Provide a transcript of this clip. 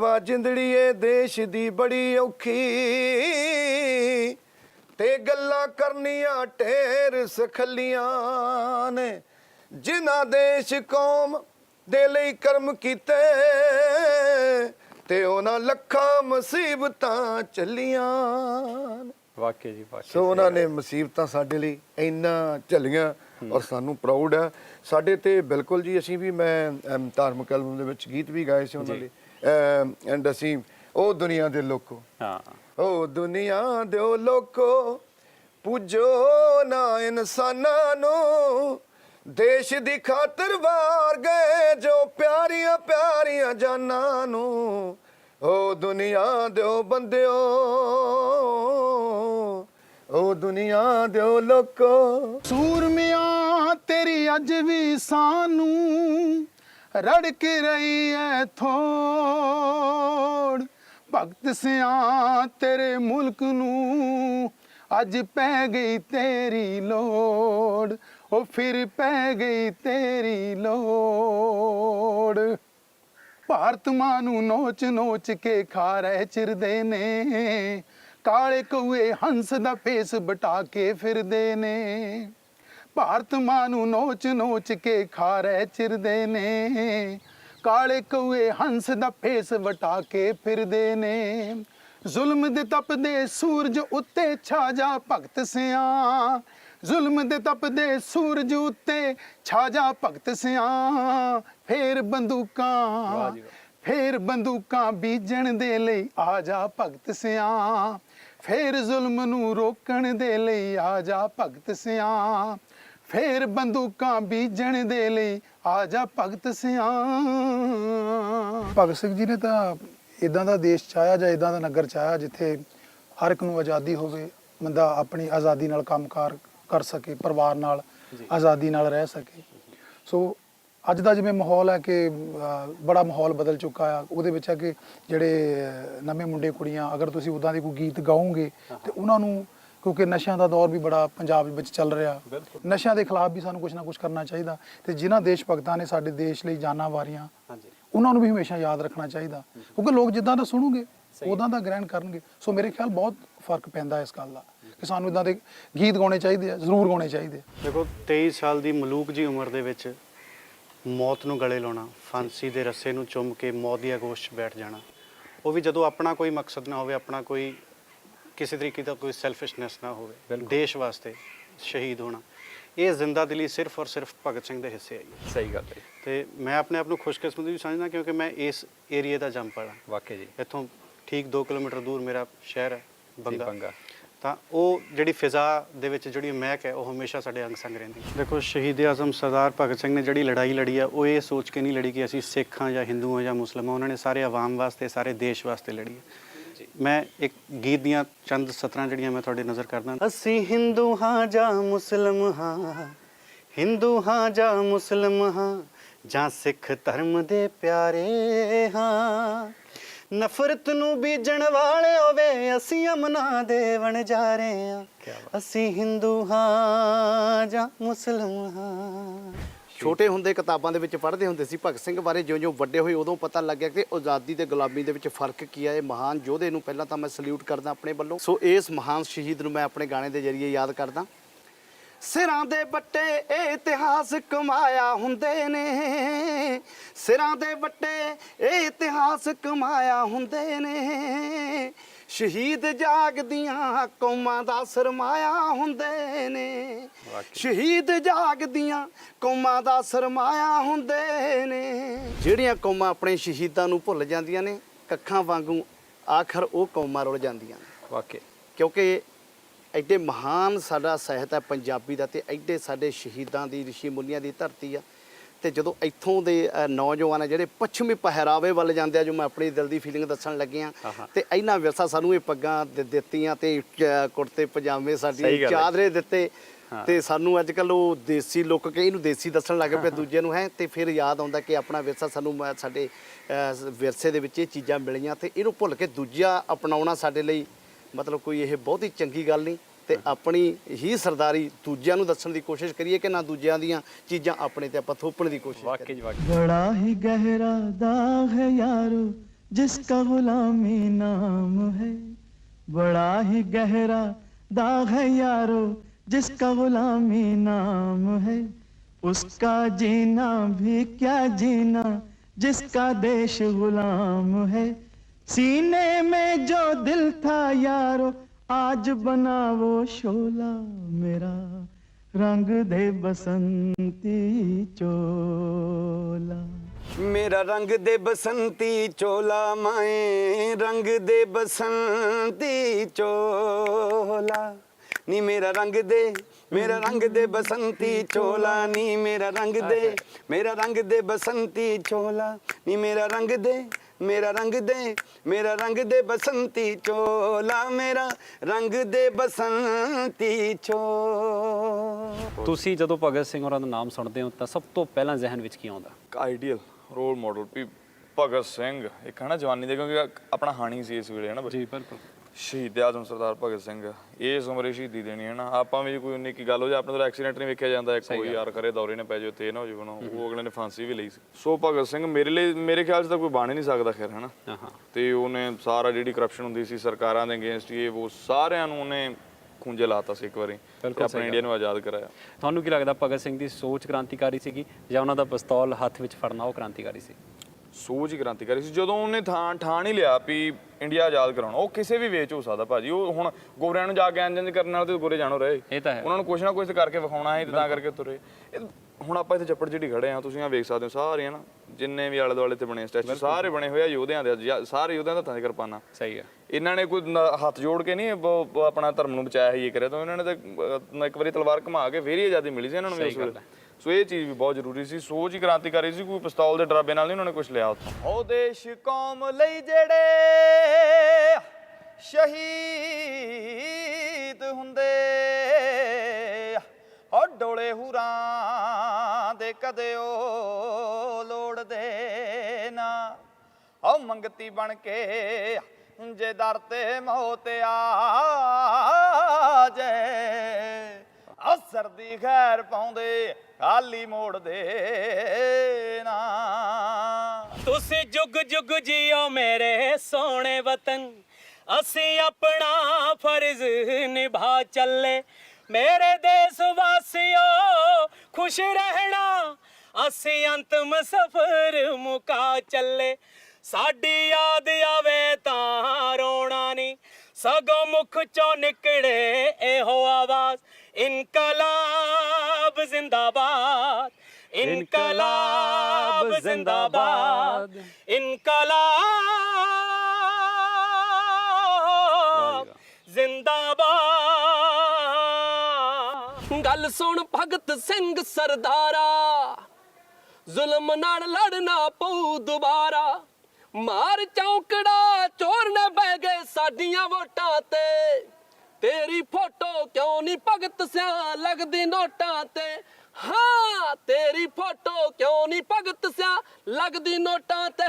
ਵਾ ਜਿੰਦੜੀ ਏ ਦੇਸ਼ ਦੀ ਬੜੀ ਔਖੀ। ਤੇ ਗੱਲਾਂ ਕਰਨੀਆਂ ਢੇਰ ਸਖਲੀਆਂ ਨੇ। ਜਿਨ੍ਹਾਂ ਦੇਸ਼ ਕੌਮ ਦੇ ਲਈ ਕਰਮ ਕੀਤੇ ਤੇ ਉਹਨਾਂ ਲੱਖਾਂ ਮੁਸੀਬਤਾਂ ਚੱਲੀਆਂ। ਵਾਕਿਆ ਜੀ ਵਾਕਿਆ ਸੋ ਉਹਨਾਂ ਨੇ ਮੁਸੀਬਤਾਂ ਸਾਡੇ ਲਈ ਇੰਨਾ ਝੱਲੀਆਂ ਔਰ ਸਾਨੂੰ ਪ੍ਰਾਊਡ ਆ। ਸਾਡੇ ਤੇ ਬਿਲਕੁਲ ਜੀ ਅਸੀਂ ਵੀ ਮੈਂ ਧਾਰਮਿਕ ਐਲਬਮ ਦੇ ਵਿੱਚ ਗੀਤ ਵੀ ਗਾਏ ਸੀ ਉਹਨਾਂ। ਲਈ ਐਂਡ ਅਸੀਂ ਉਹ ਦੁਨੀਆ ਦੇ ਲੋਕੋ। ਹਾਂ। ਉਹ ਦੁਨੀਆ ਦੇ ਲੋਕੋ ਪੂਜੋ ਨਾ ਇਨਸਾਨਾਂ ਨੂੰ। ਦੇਸ਼ ਦੀ ਖਾਤਰ ਵਾਰ ਗਏ ਜੋ ਪਿਆਰੀਆਂ ਪਿਆਰੀਆਂ ਜਾਨਾਂ ਨੂੰ। ਉਹ ਦੁਨੀਆ ਦੇ ਬੰਦਿਓ ਉਹ ਦੁਨੀਆ ਦੇ ਲੋਕੋ। ਸੂਰਮਿਆਂ ਤੇਰੀ ਅੱਜ ਵੀ ਸਾਨੂੰ ਰੜਕ ਰਹੀ ਐ ਥੋੜ। ਭਗਤ ਸਿਆ ਤੇਰੇ ਮੁਲਕ ਨੂੰ ਅੱਜ ਪੈ ਗਈ ਤੇਰੀ ਲੋੜ। ਉਹ ਫਿਰ ਪੈ ਗਈ ਤੇਰੀ ਲੋੜ। ਭਾਰਤ ਮਾਂ ਨੂੰ ਨੋਚ ਨੋਚ ਕੇ ਖਾ ਰਹਿ ਚਿਰਦੇ ਨੇ। ਕਾਲੇ ਕਊਏ ਹੰਸ ਦਾ ਫੇਸ ਬਟਾ ਕੇ ਫਿਰਦੇ ਨੇ। ਭਾਰਤ ਮਾਂ ਨੂੰ ਨੋਚ ਨੋਚ ਕੇ ਖਾ ਰਹੇ ਚਿਰਦੇ ਨੇ। ਕਾਲੇ ਕਊਏ ਹੰਸ ਦਾ ਫੇਸ ਵਟਾ ਕੇ ਫਿਰਦੇ ਨੇ। ਜ਼ੁਲਮ ਦੇ ਤਪਦੇ ਸੂਰਜ ਉੱਤੇ ਛਾ ਜਾ ਭਗਤ ਸਿਆਂ। ਜ਼ੁਲਮ ਦੇ ਤਪਦੇ ਸੂਰਜ ਉੱਤੇ ਛਾ ਜਾ ਭਗਤ ਸਿਆਂ। ਫੇਰ ਬੰਦੂਕਾਂ। ਫੇਰ ਬੰਦੂਕਾਂ ਬੀਜਣ ਦੇ ਲਈ ਆ ਜਾ ਭਗਤ ਸਿਆਂ। ਫੇਰ ਜ਼ੁਲਮ ਨੂੰ ਰੋਕਣ ਦੇ ਲਈ ਆ ਜਾ ਭਗਤ ਸਿਆਂ। ਫੇਰ ਬੰਦੂਕਾਂ ਬੀਜਣ ਦੇ ਲਈ ਆ ਜਾ ਭਗਤ ਸਿਆਂ ਭਗਤ ਸਿੰਘ ਜੀ ਨੇ ਤਾਂ ਇਦਾਂ ਦਾ ਦੇਸ਼ ਚਾਹਿਆ ਜਾਂ ਇਦਾਂ ਦਾ ਨਗਰ ਚਾਹਿਆ ਜਿੱਥੇ ਹਰ ਇੱਕ ਨੂੰ ਆਜ਼ਾਦੀ ਹੋਵੇ ਬੰਦਾ ਆਪਣੀ ਆਜ਼ਾਦੀ ਨਾਲ ਕੰਮਕਾਰ ਕਰ ਸਕੇ ਪਰਿਵਾਰ ਨਾਲ ਆਜ਼ਾਦੀ ਨਾਲ ਰਹਿ ਸਕੇ। ਸੋ ਅੱਜ ਦਾ ਜਿਵੇਂ ਮਾਹੌਲ ਹੈ ਕਿ ਬੜਾ ਮਾਹੌਲ ਬਦਲ ਚੁੱਕਾ ਆ। ਉਹਦੇ ਵਿੱਚ ਹੈ ਕਿ ਜਿਹੜੇ ਨਵੇਂ ਮੁੰਡੇ ਕੁੜੀਆਂ ਅਗਰ ਤੁਸੀਂ ਉਦਾਂ ਦੇ ਕੋਈ ਗੀਤ ਗਾਓਗੇ ਤੇ ਉਹਨਾਂ ਨੂੰ ਕਿਉਂਕਿ ਨਸ਼ਿਆਂ ਦਾ ਦੌਰ ਵੀ ਬੜਾ ਪੰਜਾਬ ਵਿੱਚ ਚੱਲ ਰਿਹਾ। ਨਸ਼ਿਆਂ ਦੇ ਖਿਲਾਫ ਵੀ ਸਾਨੂੰ ਕੁਝ ਨਾ ਕੁਝ ਕਰਨਾ ਚਾਹੀਦਾ। ਤੇ ਜਿਨ੍ਹਾਂ ਦੇਸ਼ ਭਗਤਾਂ ਨੇ ਸਾਡੇ ਦੇਸ਼ ਲਈ ਜਾਨਾਂ ਵਾਰੀਆਂ ਹਾਂਜੀ। ਉਹਨਾਂ ਨੂੰ ਵੀ ਹਮੇਸ਼ਾ ਯਾਦ ਰੱਖਣਾ ਚਾਹੀਦਾ। ਕਿਉਂਕਿ ਲੋਕ ਜਿੱਦਾਂ ਦਾ ਸੁਣੂਗੇ। ਉਦਾਂ ਦਾ ਗ੍ਰਹਿਣ ਕਰਨਗੇ। ਸੋ ਮੇਰੇ ਖਿਆਲ ਬਹੁਤ ਫ਼ਰਕ ਪੈਂਦਾ ਇਸ ਗੱਲ ਦਾ ਕਿ ਸਾਨੂੰ ਇਦਾਂ ਦੇ ਗੀਤ ਗਾਉਣੇ ਚਾਹੀਦੇ ਆ ਜ਼ਰੂਰ ਗਾਉਣੇ ਚਾਹੀਦੇ ਦੇਖੋ 23 ਸਾਲ ਦੀ ਮਲੂਕ ਜੀ ਉਮਰ ਦੇ ਵਿੱਚ ਮੌਤ ਨੂੰ ਗਲੇ ਲਾਉਣਾ ਫਾਂਸੀ ਦੇ ਰੱਸੇ ਨੂੰ ਚੁੰਮ ਕੇ ਮੌਤ ਦੀ ਆਗੋਸ਼ 'ਚ ਬੈਠ ਜਾਣਾ ਉਹ ਵੀ ਜਦੋਂ ਆਪਣਾ ਕੋਈ ਮਕਸਦ ਨਾ ਹੋਵੇ ਆਪਣਾ ਕੋਈ ਕਿਸੇ ਤਰੀਕੇ ਦਾ ਕੋਈ ਸੈਲਫਿਸ਼ਨੈਸ ਨਾ ਹੋਵੇ। ਦੇਸ਼ ਵਾਸਤੇ ਸ਼ਹੀਦ ਹੋਣਾ। ਇਹ ਜ਼ਿੰਦਾ ਦਿਲੀ ਸਿਰਫ ਔਰ ਸਿਰਫ ਭਗਤ ਸਿੰਘ ਦੇ ਹਿੱਸੇ ਆਈ ਹੈ ਸਹੀ ਗੱਲ ਹੈ। ਤੇ ਮੈਂ ਆਪਣੇ ਆਪ ਨੂੰ ਖੁਸ਼ਕਿਸਮਤ ਵੀ ਸਮਝਦਾ ਕਿਉਂਕਿ ਮੈਂ ਇਸ ਏਰੀਆ ਦਾ ਜੰਮ ਪੜਾ ਵਾਕਿਆ ਜੀ। ਇੱਥੋਂ ਠੀਕ 2 ਕਿਲੋਮੀਟਰ ਦੂਰ ਮੇਰਾ ਸ਼ਹਿਰ ਹੈ ਬੰਗਾ। ਬੰਗਾ। ਤਾਂ ਉਹ ਜਿਹੜੀ ਫਿਜ਼ਾ ਦੇ ਵਿੱਚ ਜਿਹੜੀ ਮਹਿਕ ਹੈ ਉਹ ਹਮੇਸ਼ਾ ਸਾਡੇ ਅੰਗ ਸੰਗ ਰਹਿੰਦੀ ਦੇਖੋ ਸ਼ਹੀਦ ਆਜ਼ਮ ਸਰਦਾਰ ਭਗਤ ਸਿੰਘ ਨੇ ਜਿਹੜੀ ਲੜਾਈ ਲੜੀ ਆ ਉਹ ਇਹ ਸੋਚ ਕੇ ਨਹੀਂ ਲੜੀ ਕਿ ਅਸੀਂ ਸਿੱਖ ਹਾਂ ਜਾਂ ਹਿੰਦੂ ਹਾਂ ਜਾਂ ਮੁਸਲਮਾਨ ਉਹਨਾਂ ਨੇ ਸਾਰੇ ਆਵਾਮ ਵਾਸਤੇ ਸਾਰੇ ਦੇਸ਼ ਵਾਸਤੇ ਲੜੀ ਹੈ ਮੈਂ ਇੱਕ ਗੀਤ ਦੀਆਂ ਚੰਦ ਸਤਰਾਂ ਜਿਹੜੀਆਂ ਮੈਂ ਤੁਹਾਡੇ ਨਜ਼ਰ ਕਰਦਾ ਅਸੀਂ ਹਿੰਦੂ ਹਾਂ ਜਾਂ ਮੁਸਲਮ ਹਾਂ? ਹਿੰਦੂ ਹਾਂ ਜਾਂ ਮੁਸਲਮ ਹਾਂ? ਜਾਂ ਸਿੱਖ ਧਰਮ ਦੇ ਪਿਆਰੇ ਹਾਂ? ਨਫ਼ਰਤ ਨੂੰ ਬੀਜਣ ਵਾਲੇ ਹੋਵੇ ਅਸੀਂ ਅਮਨਾ ਦੇਵਣ ਜਾ ਰਹੇ ਹਾਂ। ਅਸੀਂ ਹਿੰਦੂ ਹਾਂ ਜਾਂ ਮੁਸਲਮ ਹਾਂ? ਛੋਟੇ ਹੁੰਦੇ ਕਿਤਾਬਾਂ ਦੇ ਵਿੱਚ ਪੜ੍ਹਦੇ ਹੁੰਦੇ ਸੀ, ਭਗਤ ਸਿੰਘ ਬਾਰੇ ਜਿਉਂ-ਜਿਉਂ ਵੱਡੇ ਹੋਏ ਉਦੋਂ ਪਤਾ ਲੱਗਿਆ ਕਿ ਆਜ਼ਾਦੀ ਤੇ ਗੁਲਾਮੀ ਦੇ ਵਿੱਚ ਫ਼ਰਕ ਕੀ ਹੈ ਇਹ ਮਹਾਨ ਯੋਧੇ ਨੂੰ ਪਹਿਲਾਂ ਤਾਂ ਮੈਂ ਸਲੂਟ ਕਰਦਾ ਆਪਣੇ ਵੱਲੋਂ। ਸੋ ਇਸ ਮਹਾਨ ਸ਼ਹੀਦ ਨੂੰ ਮੈਂ ਆਪਣੇ ਗਾਣੇ ਦੇ ਜ਼ਰੀਏ ਯਾਦ ਕਰਦਾ। ਸਿਰਾਂ ਦੇ ਬੱਟੇ ਇਹ ਇਤਿਹਾਸ ਕਮਾਇਆ ਹੁੰਦੇ ਨੇ। ਸਿਰਾਂ ਦੇ ਬੱਟੇ ਇਹ ਇਤਿਹਾਸ ਕਮਾਇਆ ਹੁੰਦੇ ਨੇ। ਸ਼ਹੀਦ ਜਾਗਦੀਆਂ ਕੌਮਾਂ ਦਾ ਸਰਮਾਇਆ ਹੁੰਦੇ ਨੇ। ਸ਼ਹੀਦ ਜਾਗਦੀਆਂ ਕੌਮਾਂ ਦਾ ਸਰਮਾਇਆ ਹੁੰਦੇ ਨੇ। ਜਿਹੜੀਆਂ ਕੌਮਾਂ ਆਪਣੇ ਸ਼ਹੀਦਾਂ ਨੂੰ ਭੁੱਲ ਜਾਂਦੀਆਂ ਨੇ ਕੱਖਾਂ ਵਾਂਗੂ ਆਖਰ ਉਹ ਕੌਮਾਂ ਰੁਲ ਜਾਂਦੀਆਂ ਨੇ। ਵਾਕਿਆ ਕਿਉਂਕਿ ਐਡੇ ਮਹਾਨ ਸਾਡਾ ਸਾਹਿਤ ਹੈ ਪੰਜਾਬੀ ਦਾ ਤੇ ਐਡੇ ਸਾਡੇ ਸ਼ਹੀਦਾਂ ਦੀ ਰਿਸ਼ੀ ਮੁਨੀਆਂ ਦੀ ਧਰਤੀ ਆ। ਤੇ ਜਦੋਂ ਇੱਥੋਂ ਦੇ ਨੌਜਵਾਨ ਆ ਜਿਹੜੇ ਪੱਛਮੀ ਪਹਿਰਾਵੇ ਵੱਲ ਜਾਂਦੇ ਆ ਜੋ ਮੈਂ ਆਪਣੀ ਦਿਲ ਦੀ ਫੀਲਿੰਗ ਦੱਸਣ ਲੱਗਿਆ। ਤੇ ਇਹਨਾਂ ਵਿਰਸਾ ਸਾਨੂੰ ਇਹ ਪੱਗਾਂ ਦਿੱਤੀਆਂ ਤੇ ਕੁੜਤੇ ਪਜਾਮੇ ਸਾਡੀ। ਚਾਦਰੇ ਦਿੱਤੇ। ਤੇ ਸਾਨੂੰ ਅੱਜ ਕੱਲ ਉਹ ਦੇਸੀ ਲੋਕ ਕਈ ਨੂੰ ਦੇਸੀ ਦੱਸਣ ਲੱਗ ਪਏ ਦੂਜੇ ਨੂੰ ਹੈ ਤੇ ਫਿਰ ਯਾਦ ਆਉਂਦਾ ਕਿ ਆਪਣਾ ਵਿਰਸਾ ਸਾਨੂੰ ਸਾਡੇ ਵਿਰਸੇ ਦੇ ਵਿੱਚ ਇਹ ਚੀਜ਼ਾਂ ਮਿਲੀਆਂ ਤੇ ਇਹਨੂੰ ਭੁੱਲ ਕੇ ਦੂਜਾ ਅਪਣਾਉਣਾ ਸਾਡੇ ਲਈ ਮਤਲਬ ਕੋਈ ਇਹ ਬਹੁਤ ਹੀ ਚੰਗੀ ਗੱਲ ਨਹੀਂ ਤੇ ਆਪਣੀ ਹੀ ਸਰਦਾਰੀ ਦੂਜਿਆਂ ਨੂੰ ਦੱਸਣ ਦੀ ਕੋਸ਼ਿਸ਼ ਕਰੀਏ ਕਿ ਨਾ ਦੂਜਿਆਂ ਦੀਆਂ ਚੀਜ਼ਾਂ ਆਪਣੇ ਤੇ ਆਪਾਂ ਥੋਪਣ ਦੀ ਕੋਸ਼ਿਸ਼ ਵਾਕਿਆ ਕਰੀਏ ਜੀ ਵਾਕਿਆ बड़ा ही गहरा दाग है यारो जिसका गुलामी नाम है बड़ा ही गहरा दाग है यारो जिसका गुलामी नाम है उसका जीना भी क्या जीना जिसका देश गुलाम है सीने में जो दिल था यारो आज बना वो शोला मेरा रंग दे बसंती चोला ਮੇਰਾ ਰੰਗ ਦੇ ਬਸੰਤੀ ਚੋਲਾ ਮਾਏ ਰੰਗ ਦੇ ਬਸੰਤੀ ਚੋਲਾ ਨੀ ਮੇਰਾ ਰੰਗ ਦੇ ਮੇਰਾ ਰੰਗ ਦੇ ਬਸੰਤੀ ਚੋਲਾ ਨੀ ਮੇਰਾ ਰੰਗ ਦੇ ਮੇਰਾ ਰੰਗ ਦੇ ਬਸੰਤੀ ਚੋਲਾ ਨੀ ਮੇਰਾ ਰੰਗ ਦੇ ਮੇਰਾ ਰੰਗ ਦੇ ਮੇਰਾ ਰੰਗ ਦੇ ਬਸੰਤੀ ਚੋਲਾ ਮੇਰਾ ਰੰਗ ਦੇ ਬਸੰਤੀ ਚੋਲਾ। ਤੁਸੀਂ ਜਦੋਂ ਭਗਤ ਸਿੰਘ ਹੋਰਾਂ ਦਾ ਨਾਮ ਸੁਣਦੇ ਹੋ ਤਾਂ ਸਭ ਤੋਂ ਪਹਿਲਾਂ ਜ਼ਿਹਨ ਵਿੱਚ ਕੀ ਆਉਂਦਾ? ਆਈਡੀਅਲ ਰੋਲ ਮਾਡਲ ਵੀ ਭਗਤ ਸਿੰਘ ਇੱਕ ਹੈ ਨਾ ਜਵਾਨੀ ਦੇ ਕਿਉਂਕਿ ਆਪਣਾ ਹਾਣੀ ਸੀ ਇਸ ਵੇਲੇ ਹੈ ਨਾ ਬਿਲਕੁਲ। ਸ਼ਹੀਦ ਆਜ਼ਮ ਸਰਦਾਰ ਭਗਤ ਸਿੰਘ ਇਸ ਉਮਰੇ ਸ਼ਹੀਦੀ ਦੇਣੀ ਹੈ ਨਾ। ਆਪਾਂ ਵੀ ਕੋਈ ਉਨੀ ਕੀ ਗੱਲ ਹੋ ਜਾ ਆਪਣੇ ਤੋਂ ਐਕਸੀਡੈਂਟ ਨਹੀਂ ਵੇਖਿਆ ਜਾਂਦਾ ਇੱਕ ਕੋਈ ਯਾਰ ਕਰੇ ਦੌਰੇ ਨੇ ਪੈ ਜਾਓ ਤੇ ਨਾ ਹੋ ਜਾਵੇ ਨਾ ਉਹ ਅਗਲੇ ਨੇ ਫਾਂਸੀ ਵੀ ਲਈ ਸੀ। ਸੋ ਭਗਤ ਸਿੰਘ ਮੇਰੇ ਲਈ ਮੇਰੇ ਖਿਆਲ 'ਚ ਤਾਂ ਕੋਈ ਬਣ ਹੀ ਨਹੀਂ ਸਕਦਾ ਖੈਰ ਹੈ ਨਾ ਹਾਂ ਹਾਂ। ਤੇ ਉਹਨੇ ਸਾਰਾ ਜਿਹੜੀ ਕਰਪਸ਼ਨ ਹੁੰਦੀ ਸੀ ਸਰਕਾਰਾਂ ਦੇ ਅਗੇਂਸਟ ਇਹ ਉਹ ਸਾਰਿਆਂ ਨੂੰ ਉਹਨੇ ਖੁੰਝੇ ਲਾਤਾ ਸੀ ਇੱਕ ਵਾਰੀ ਆਪਣੇ ਇੰਡੀਆ ਨੂੰ ਆਜ਼ਾਦ ਕਰਾਇਆ। ਤੁਹਾਨੂੰ ਕੀ ਲੱਗਦਾ ਭਗਤ ਸਿੰਘ ਦੀ ਸੋਚ ਕ੍ਰਾਂਤੀਕਾਰੀ ਸੀਗੀ ਜਾਂ ਉਹਨਾਂ ਦਾ ਪਿਸਤੌਲ ਹੱਥ ਵਿੱਚ ਫੜਨਾ ਉਹ ਕ੍ਰਾਂਤੀਕਾਰੀ ਸੀ? ਸੋਚ ਹੀ ਕ੍ਰਾਂਤੀਕਾਰੀ ਸੀ। ਜਦੋਂ ਉਹਨੇ ਥਾਂ ਠਾਣ ਹੀ ਲਿਆ ਵੀ ਇੰਡੀਆ ਆਜ਼ਾਦ ਕਰਾਉਣਾ ਉਹ ਕਿਸੇ ਵੀ ਵੇਚ ਹੋ ਸਕਦਾ ਭਾਜੀ। ਉਹ ਹੁਣ ਗੋਰਿਆਂ ਨੂੰ ਜਾ ਕੇ ਇੰਜ ਕਰਨ ਨਾਲ ਤੇ ਗੋਰੇ ਜਾਣੋ ਰਹੇ। ਇਹ ਤਾਂ ਹੈ। ਉਹਨਾਂ ਨੂੰ ਕੁਛ ਨਾ ਕੁਛ ਕਰਕੇ ਵਿਖਾਉਣਾ ਹੈ ਤੇ ਤਾਂ ਕਰਕੇ ਤੁਰੇ। ਇਹ ਹੁਣ ਆਪਾਂ ਇੱਥੇ ਚੱਪੜ ਜਿਹੜੀ ਖੜੇ ਆ ਤੁਸੀਂ ਆ ਵੇਖ ਸਕਦੇ ਹੋ ਸਾਰੇ ਨਾ ਜਿੰਨੇ ਵੀ ਆਲੇ ਦੁਆਲੇ ਤੇ ਬਣੇ ਸਟੈਚੂ ਸਾਰੇ ਬਣੇ ਹੋਏ ਆ ਯੋਧਿਆਂ ਦੇ ਸਾਰੇ ਯੋਧਿਆਂ ਦੇ 'ਚ ਕਿਰਪਾਨਾਂ। ਸਹੀ ਹੈ ਇਹਨਾਂ ਨੇ ਕੋਈ ਹੱਥ ਜੋੜ ਕੇ ਨਹੀਂ ਆਪਣਾ ਧਰਮ ਨੂੰ ਬਚਾਇਆ ਹੀ ਇਹ ਕਰਿਆ ਤਾਂ। ਇਹਨਾਂ ਨੇ ਤਾਂ ਇੱਕ ਵਾਰੀ ਤਲਵਾਰ ਘੁਮਾ ਕੇ ਫੇਰ ਹੀ ਆਜ਼ਾਦੀ ਮਿਲੀ ਸੀ ਇਹਨਾਂ ਨੂੰ ਵੀ ਉਸ ਵੇਲੇ। ਸੋ ਇਹ ਚੀਜ਼ ਵੀ ਬਹੁਤ ਜ਼ਰੂਰੀ ਸੀ। ਸੋਚ ਹੀ ਕ੍ਰਾਂਤੀਕਾਰੀ ਸੀ, ਕੋਈ ਪਿਸਤੌਲ ਦੇ ਡਰਾਬੇ ਨਾਲ ਨਹੀਂ ਉਹਨਾਂ ਨੇ ਕੁਝ ਲਿਆ। ਉੱਥੋਂ ਉਹ ਦੇਸ਼ ਕੌਮ ਲਈ ਜਿਹੜੇ ਸ਼ਹੀਦ ਹੁੰਦੇ ਹੋ ਡੋਲੇ ਹੁਰਾਂ ਦੇ ਕਦੇ ਉਹ ਲੋੜਦੇ ਨਾ। ਉਹ ਮੰਗਤੀ ਬਣ ਕੇ ਜੇ ਦਰ ਤੇ ਮੌਤ ਆ ਜੇ ਅਸਰ ਦੀ ਖੈਰ ਪਾਉਂਦੇ ਖਾਲੀ ਮੋੜਦੇ ਨਾ ਤੁਸੀਂ ਜੁਗ ਜੁਗ ਜਿਓ ਮੇਰੇ ਸੋਹਣੇ ਵਤਨ। ਅਸੀਂ ਆਪਣਾ ਫਰਜ਼ ਨਿਭਾ ਚੱਲੇ। ਮੇਰੇ ਦੇਸ਼ ਵਾਸੀਓ, ਖੁਸ਼ ਰਹਿਣਾ। ਅਸੀਂ ਅੰਤਮ ਸਫ਼ਰ ਮੁਕਾ ਚੱਲੇ। ਸਾਡੀ ਯਾਦ ਆਵੇ ਤਾਂ ਰੋਣਾ ਨਹੀਂ। ਸਗੋਂ ਮੁਖ ਚੋਂ ਨਿਕਲੇ ਇਹੋ ਆਵਾਜ਼। ਇਨਕਲਾਬ ਜ਼ਿੰਦਾਬਾਦ ਇਨਕਲਾਬ ਜ਼ਿੰਦਾਬਾਦ ਇਨਕਲਾਬ ਜ਼ਿੰਦਾਬਾਦ ਗੱਲ ਸੁਣ ਭਗਤ ਸਿੰਘ ਸਰਦਾਰਾ ਜ਼ੁਲਮ ਨਾਲ ਲੜਨਾ ਪਊ ਦੁਬਾਰਾ ਮਾਰ ਚੌਂਕੜਾ ਚੋਰ ਨੇ ਬਹਿ ਗਏ ਸਾਡੀਆਂ ਵੋਟਾਂ ਤੇ ਤੇਰੀ ਫੋਟੋ ਕਿਉਂ ਨਹੀਂ ਭਗਤ ਸਿਆ ਲੱਗਦੀ ਨੋਟਾਂ ਤੇ? ਹਾਂ, ਤੇਰੀ ਫੋਟੋ ਕਿਉਂ ਨਹੀਂ ਭਗਤ ਸਿਆ ਲੱਗਦੀ ਨੋਟਾਂ ਤੇ?